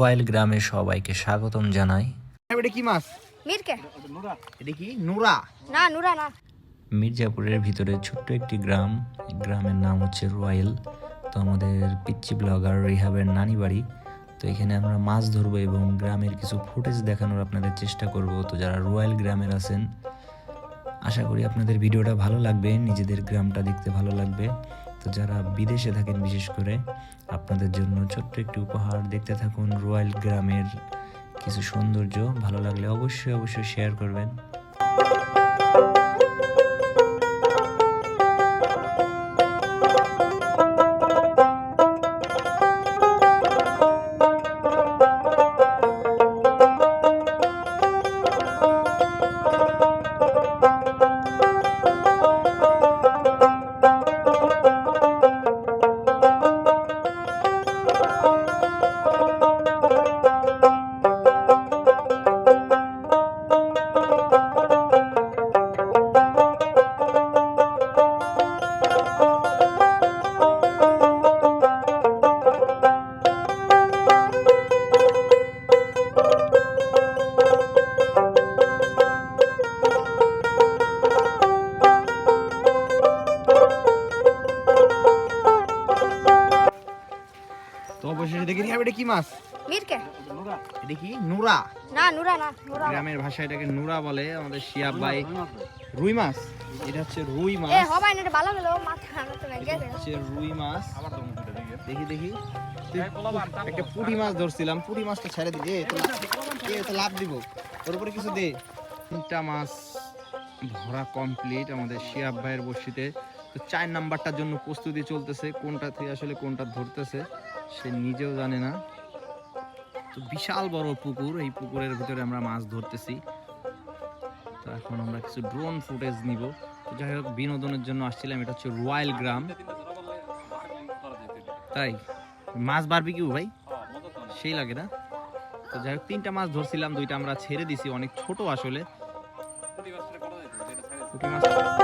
Royal গ্রামে সবাইকে স্বাগতম জানাই। এটা কি মাছ? মিরকে। এটা কি? নুরা? না নুরা না। মির্জাপুরের ভিতরে ছোট্ট একটি গ্রাম। গ্রামের নাম হচ্ছে রয়্যাল তো আমাদের পিচ্চি ব্লগার রিহাবের নানি বাড়ি। তো এখানে আমরা মাছ ধরবো এবং গ্রামের কিছু ফুটেজ দেখানোর আপনাদের চেষ্টা করব। তো যারা রয়্যাল গ্রামের আছেন আশা করি আপনাদের ভিডিওটা ভালো লাগবে। নিজেদের গ্রামটা দেখতে ভালো লাগবে। তো যারা বিদেশে থাকেন, বিশেষ করে আপনাদের জন্য ছোট্ট একটি উপহার, দেখতে থাকুন রয়্যাল গ্রামের কিছু সৌন্দর্য। ভালো লাগলে অবশ্যই অবশ্যই শেয়ার করবেন। অবশেষে দেখি রিহাব এটা কি মাছ? মিরকে। এটা কি? নুরা। না নুরা না নুরা গ্রামের ভাষায় এটাকে নুরা বলে আমাদের শিয়াব ভাই। রুই মাছ। এটা হচ্ছে রুই মাছ। এ হবাই না এটা ভালো গেল মাথা আমার তো এটা হচ্ছে রুই মাছ। দেখি। দেখি তুই একটা পুঁটি মাছ ধরছিলাম। পুঁটি মাছটা ছেড়ে এ, তো লাভ- তো দিব। তোর উপরে কিছু দে। তিনটা মাছ ধরা কমপ্লিট আমাদের শিয়াব ভাইয়ের বসিতে তো চার নাম্বারটার জন্য প্রস্তুতি চলতেছে, কোনটা থেকে আসলে কোনটা ধরতেছে, সে নিজেও জানে না। তো বিশাল বড় পুকুর, এই পুকুরের ভিতরে আমরা মাছ ধরতেছি। তো এখন আমরা কিছু ড্রোন ফুটেজ নিব। তো যাই হোক, বিনোদনের জন্য আসছিলাম, এটা হচ্ছে রয়্যাল গ্রাম তাই? মাছ বারবি কি ভাই? সেই লাগে না? তো যাই হোক, তিনটা মাছ ধরছিলাম, দুইটা আমরা ছেড়ে দিছি, অনেক ছোট আসলে। মাছ